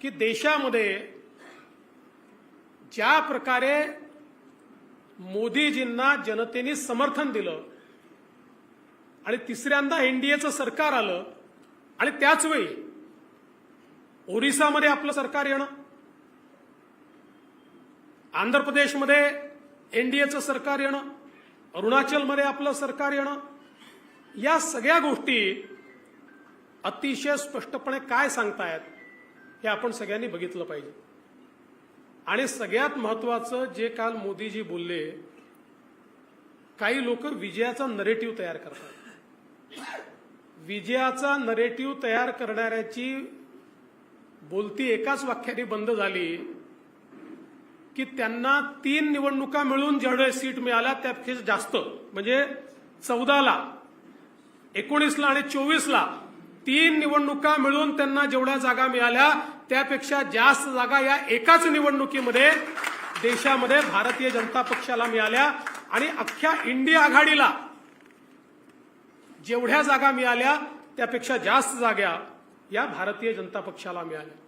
की देशामध्ये ज्या प्रकारे मोदीजींना जनतेने समर्थन दिलं आणि तिसऱ्यांदा एनडीएचं सरकार आलं आणि त्याच वेळी ओरिसामध्ये आपलं सरकार येणं आंध्र प्रदेशमध्ये एनडीएचं सरकार येणं अरुणाचलमध्ये आपलं सरकार येणं या सगळ्या गोष्टी अतिशय स्पष्टपणे काय सांगतायत? हे आपण सगळ्यांनी बघितलं पाहिजे. आणि सगळ्यात महत्वाचं जे काल मोदीजी बोलले काही लोक विजयाचा नरेटिव्ह तयार करतात. विजयाचा नरेटिव्ह तयार करणाऱ्याची बोलती एकाच वाक्याने बंद झाली की त्यांना तीन निवडणुका मिळून जेवढे सीट मिळाल्या त्यापेक्षा जास्त. म्हणजे चौदाला एकोणीसला आणि चोवीसला तीन निवडणुका मिळून त्यांना जेवढ्या जागा मिळाल्या त्यापेक्षा जास्त जागा या एकाच निवडणुकीमध्ये देशामध्ये भारतीय जनता पक्षाला मिळाल्या. आणि अख्ख्या इंडिया आघाडीला जेवढ्या जागा मिळाल्या त्यापेक्षा जास्त जागा या भारतीय जनता पक्षाला मिळाल्या.